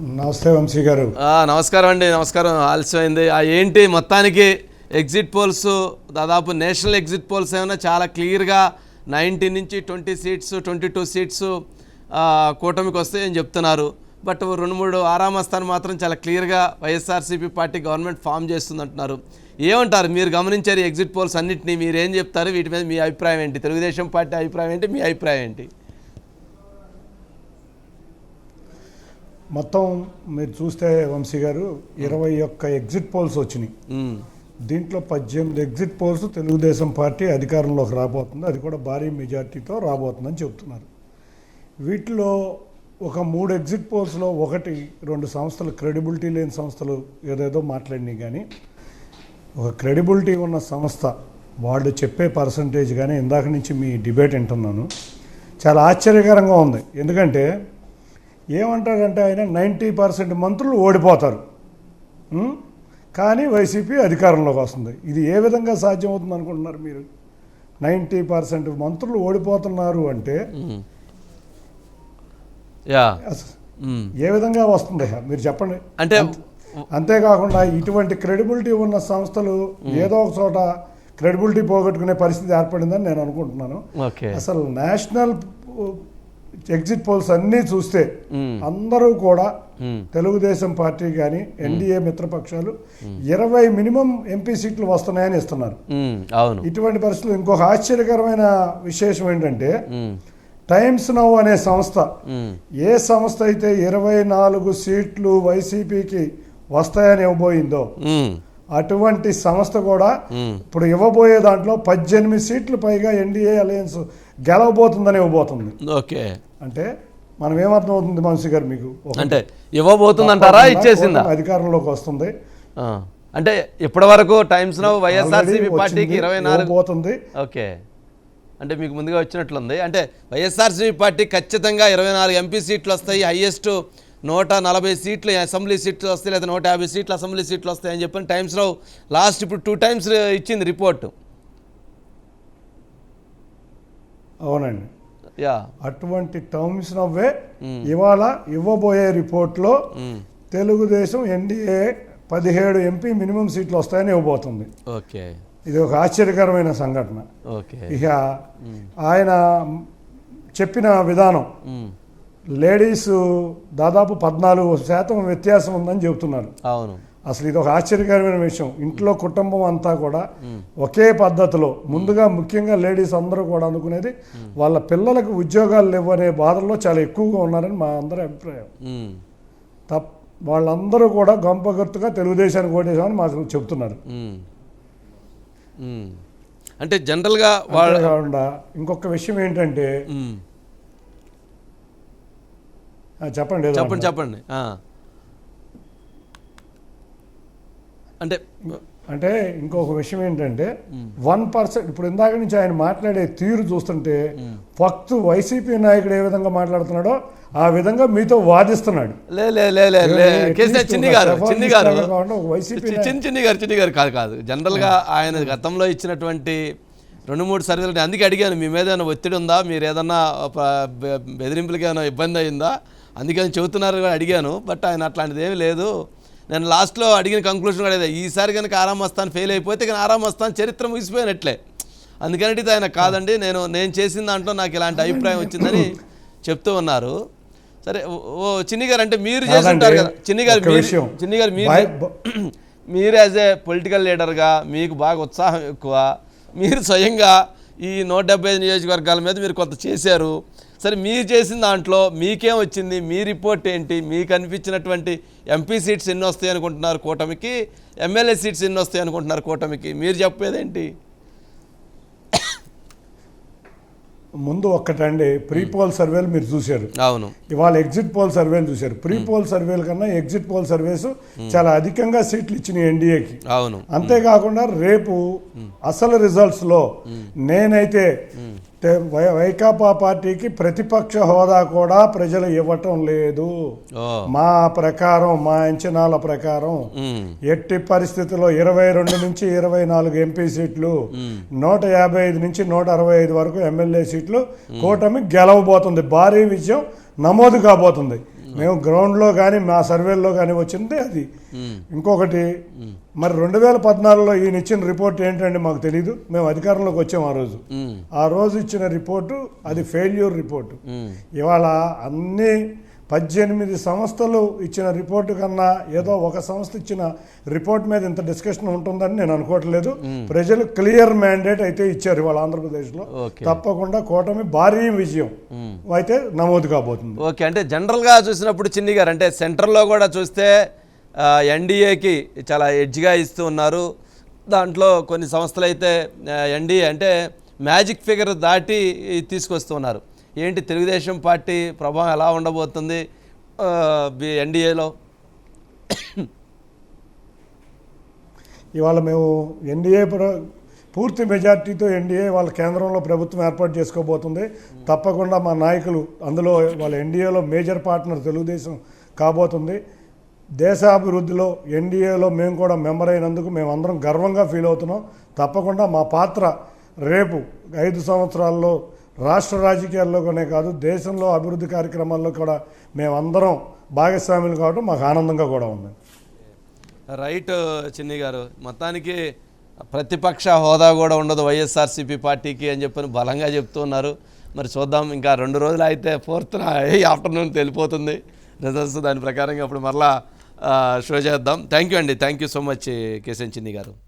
నమస్తే వంశీ గారు. నమస్కారం అండి నమస్కారం. ఆలస్యమైంది. ఏంటి మొత్తానికి ఎగ్జిట్ పోల్స్ దాదాపు నేషనల్ ఎగ్జిట్ పోల్స్ ఏమైనా చాలా క్లియర్గా నైంటీ నుంచి twenty seats twenty two seats కూటమికి వస్తాయని చెప్తున్నారు. బట్ రెండు మూడు ఆరామస్థానం మాత్రం చాలా క్లియర్గా వైఎస్ఆర్సీపీ పార్టీ గవర్నమెంట్ ఫామ్ చేస్తుంది అంటున్నారు ఏమంటారు మీరు గమనించారు ఈ ఎగ్జిట్ పోల్స్ అన్నింటినీ మీరు ఏం చెప్తారు? వీటి మీద మీ అభిప్రాయం ఏంటి? తెలుగుదేశం పార్టీ అభిప్రాయం ఏంటి? మీ అభిప్రాయం ఏంటి? మొత్తం మీరు చూస్తే వంశీ గారు ఇరవై ఒక్క ఎగ్జిట్ పోల్స్ వచ్చినాయి. దీంట్లో పద్దెనిమిది ఎగ్జిట్ పోల్స్ తెలుగుదేశం పార్టీ అధికారంలోకి రాబోతుంది. అది కూడా భారీ మెజార్టీతో రాబోతుందని చెప్తున్నారు. వీటిలో ఒక మూడు ఎగ్జిట్ పోల్స్లో ఒకటి రెండు సంస్థలు క్రెడిబిలిటీ లేని సంస్థలు ఏదేదో మాట్లాడినాయి కానీ ఒక క్రెడిబిలిటీ ఉన్న సంస్థ వాళ్ళు చెప్పే పర్సంటేజ్ కానీ ఇందాక నుంచి మీ డిబేట్ వింటున్నాను. చాలా ఆశ్చర్యకరంగా ఉంది. ఎందుకంటే ఏమంటారంటే ఆయన నైంటీ పర్సెంట్ మంత్రులు ఓడిపోతారు? కానీ వైసీపీ అధికారంలోకి వస్తుంది. ఇది ఏ విధంగా సాధ్యమవుతుంది అనుకుంటున్నారు మీరు? నైంటీ పర్సెంట్ మంత్రులు ఓడిపోతున్నారు అంటే. ఏ విధంగా వస్తుంది? మీరు చెప్పండి. అంటే అంతేకాకుండా ఇటువంటి క్రెడిబిలిటీ ఉన్న సంస్థలు ఏదో ఒక చోట క్రెడిబిలిటీ పోగొట్టుకునే పరిస్థితి ఏర్పడిందని నేను అనుకుంటున్నాను. అసలు నేషనల్ ఎగ్జిట్ పోల్స్ అన్నీ చూస్తే. అందరూ కూడా. తెలుగుదేశం పార్టీ కానీ ఎన్డీఏ మిత్రపక్షాలు ఇరవై మినిమం ఎంపీ సీట్లు వస్తున్నాయని ఇస్తున్నారు. ఇటువంటి పరిస్థితులు ఇంకొక ఆశ్చర్యకరమైన విశేషం ఏంటంటే టైమ్స్ నౌ అనే సంస్థ ఏ సంస్థ అయితే ఇరవై నాలుగు సీట్లు వైసీపీకి వస్తాయని ఇవ్వబోయిందో అటువంటి సంస్థ కూడా. ఇప్పుడు ఇవ్వబోయే దాంట్లో పద్దెనిమిది సీట్లు పైగా ఎన్డీఏ అలయన్స్ గెలవబోతుందని ఇవ్వబోతుంది. ఓకే. అంటే మనం ఏమర్థం అవుతుంది మనిషి గారు మీకు? అంటే ఇవ్వబోతుందంటారా? ఇచ్చేసిందా? కూటమి అధికారంలోకి వస్తుంది. అంటే ఇప్పటి వరకు టైమ్స్ నౌ వైఎస్ఆర్సీపీ పార్టీకి ఇరవై నాలుగు ఇవ్వబోతుంది ఓకే. అంటే మీకు ముందుగా వచ్చినట్లుంది. అంటే వైఎస్ఆర్సీపీ పార్టీ ఖచ్చితంగా ఇరవై నాలుగు ఎంపీ సీట్లు వస్తాయి హైయెస్ట్ నూట నలభై సీట్లు అసెంబ్లీ సీట్లు వస్తాయి లేదా నూట యాభై సీట్లు అసెంబ్లీ సీట్లు వస్తాయి అని చెప్పని టైమ్స్ నౌ లాస్ట్ ఇప్పుడు టూ టైమ్స్ ఇచ్చింది రిపోర్ట్ అవునండి. యా. అటువంటి టర్మ్స్ నవ్వే ఇవాళ ఇవ్వబోయే రిపోర్ట్లో తెలుగుదేశం ఎన్డీఏ పదిహేడు ఎంపీ మినిమం సీట్లు వస్తాయని ఇవ్వబోతుంది. ఓకే. ఇది ఒక ఆశ్చర్యకరమైన సంఘటన. ఓకే. ఇక ఆయన చెప్పిన విధానం లేడీస్ దాదాపు పద్నాలుగు శాతం వ్యత్యాసం ఉందని చెబుతున్నారు. అవును. అసలు ఇది ఒక ఆశ్చర్యకరమైన విషయం. ఇంట్లో కుటుంబం అంతా కూడా ఒకే పద్ధతిలో ముందుగా ముఖ్యంగా లేడీస్ అందరూ కూడా అనుకునేది వాళ్ళ పిల్లలకు ఉద్యోగాలు లేవనే బాధల్లో చాలా ఎక్కువగా ఉన్నారని మా అందరి అభిప్రాయం. తప్ వాళ్ళందరూ కూడా గొంపగొత్తుగా తెలుగుదేశానికి ఓటేసామని మాకు చెప్తున్నారు. అంటే జనరల్గా వాళ్ళ కాకుండా ఇంకొక విషయం ఏంటంటే చెప్పండి చెప్పండి. చెప్పండి ఆ. అంటే అంటే ఇంకొక విషయం ఏంటంటే వన్ పర్సెంట్ ఇప్పుడు ఇందాక నుంచి ఆయన మాట్లాడే తీరు చూస్తుంటే ఫక్తు వైసీపీ నాయకుడు ఏ విధంగా మాట్లాడుతున్నాడో ఆ విధంగా మీతో వాదిస్తున్నాడు. చిన్ని గారు చిన్ని గారు చిన్ని చిన్ని గారు చిన్ని గారు కాదు కాదు. జనరల్గా ఆయన గతంలో ఇచ్చినటువంటి రెండు మూడు సర్వేలు అందుకే అడిగాను మీ మీద ఏమైనా ఒత్తిడి ఉందా? మీరు ఏదన్నా బెదిరింపులకి ఏమైనా ఇబ్బంది అయిందా? అందుకని చెబుతున్నారు అడిగాను బట్ ఆయన అట్లాంటిది ఏమీ లేదు. నేను లాస్ట్లో అడిగిన కంక్లూషన్ కూడా ఈసారి కనుక ఆరాం వస్తాను ఫెయిల్ అయిపోతే కానీ ఆరాం వస్తాను చరిత్ర ముగిసిపోయినట్లే. అందుకని ఇది ఆయన కాదండి నేను నేను చేసిన దాంట్లో నాకు ఇలాంటి అభిప్రాయం వచ్చిందని చెప్తూ ఉన్నారు. సరే ఓ- చిన్ని గారు అంటే మీరు చేసి ఉంటారు కదా. చిన్ని గారు. చిన్ని గారు మీరు మీరు యాజ్ ఏ పొలిటికల్ లీడర్గా మీకు బాగా ఉత్సాహం ఎక్కువ. మీరు స్వయంగా ఈ నూట డెబ్బై ఐదు నియోజకవర్గాల మీద మీరు కొంత చేశారు. సరే మీరు చేసిన దాంట్లో మీకేం వచ్చింది? మీ రిపోర్ట్ ఏంటి? మీకు అనిపించినటువంటి ఎంపీ సీట్స్ ఎన్ని వస్తాయి అనుకుంటున్నారు కూటమికి? ఎమ్మెల్యే సీట్స్ ఎన్ని వస్తాయి అనుకుంటున్నారు కూటమికి? మీరు చెప్పేదేంటి? ముందు ఒక్కటండి ప్రీ పోల్ సర్వేలు మీరు చూశారు. అవును. ఇవాళ ఎగ్జిట్ పోల్ సర్వేలు చూశారు. ప్రీ పోల్ సర్వేల కన్నా ఎగ్జిట్ పోల్ సర్వేస్ చాలా అధికంగా సీట్లు ఇచ్చినాయి ఎన్డీఏకి. అవును. అంతేకాకుండా రేపు అసలు రిజల్ట్స్లో నేనైతే వైకాపా పార్టీకి ప్రతిపక్ష హోదా కూడా ప్రజలు ఇవ్వటం లేదు. మా ప్రకారం మా అంచనాల ప్రకారం ఎట్టి పరిస్థితుల్లో ఇరవై రెండు నుంచి ఇరవై నాలుగు ఎంపీ సీట్లు నూట యాభై ఐదు నుంచి నూట అరవై ఐదు వరకు ఎమ్మెల్యే సీట్లు కూటమి గెలవబోతుంది. భారీ విజయం నమోదు కాబోతుంది. మేము గ్రౌండ్లో కానీ మా సర్వేల్లో కానీ వచ్చింది అది. ఇంకొకటి మరి రెండు వేల పద్నాలుగులో ఈయన ఇచ్చిన రిపోర్ట్ ఏంటంటే మాకు తెలియదు మేము అధికారంలోకి వచ్చాం ఆ రోజు. ఆ రోజు ఇచ్చిన రిపోర్టు అది ఫెయిల్యూర్ రిపోర్టు. ఇవాళ అన్ని పద్దెనిమిది సంస్థలు ఇచ్చిన రిపోర్టు కన్నా ఏదో ఒక సంస్థ ఇచ్చిన రిపోర్ట్ మీద ఇంత డిస్కషన్ ఉంటుందని నేను అనుకోవట్లేదు. ప్రజలు క్లియర్ మ్యాండేట్ అయితే ఇచ్చారు ఇవాళ ఆంధ్రప్రదేశ్లో. తప్పకుండా కూటమి భారీ విజయం. అయితే నమోదు కాబోతుంది. ఓకే అంటే జనరల్గా చూసినప్పుడు చిన్ని గారు అంటే సెంటర్లో కూడా చూస్తే ఎన్డీఏకి చాలా ఎడ్జ్గా ఇస్తూ ఉన్నారు. దాంట్లో కొన్ని సంస్థలు అయితే ఎన్డీఏ అంటే మ్యాజిక్ ఫిగర్ దాటి తీసుకొస్తూ ఉన్నారు. ఏంటి తెలుగుదేశం పార్టీ ప్రభావం ఎలా ఉండబోతుంది? ఎన్డీఏలో? ఇవాళ మేము ఎన్డీఏ పూర్తి మెజార్టీతో ఎన్డీఏ వాళ్ళ కేంద్రంలో ప్రభుత్వం ఏర్పాటు చేసుకోబోతుంది. తప్పకుండా మా నాయకులు అందులో వాళ్ళ ఎన్డీఏలో మేజర్ పార్ట్నర్ తెలుగుదేశం కాబోతుంది. దేశాభివృద్ధిలో ఎన్డీఏలో మేము కూడా మెంబర్ అయినందుకు మేమందరం గర్వంగా ఫీల్ అవుతున్నాం. తప్పకుండా మా పాత్ర రేపు ఐదు సంవత్సరాల్లో రాష్ట్ర రాజకీయాల్లోనే కాదు దేశంలో అభివృద్ధి కార్యక్రమాల్లో కూడా మేమందరం భాగస్వాములు కావడం మాకు ఆనందంగా కూడా ఉంది. రైట్ చిన్ని గారు. మొత్తానికి ప్రతిపక్ష హోదా కూడా ఉండదు వైఎస్ఆర్సీపీ పార్టీకి అని చెప్పని బలంగా చెప్తున్నారు మరి చూద్దాం ఇంకా రెండు రోజులు అయితే ఫోర్త్న ఆఫ్టర్నూన్ తెలిపోతుంది. రిజల్ట్స్ దాని ప్రకారంగా అప్పుడు మరలా షో చేద్దాం. థ్యాంక్ యూ అండి. Thank you so much Kesan Chinni గారు.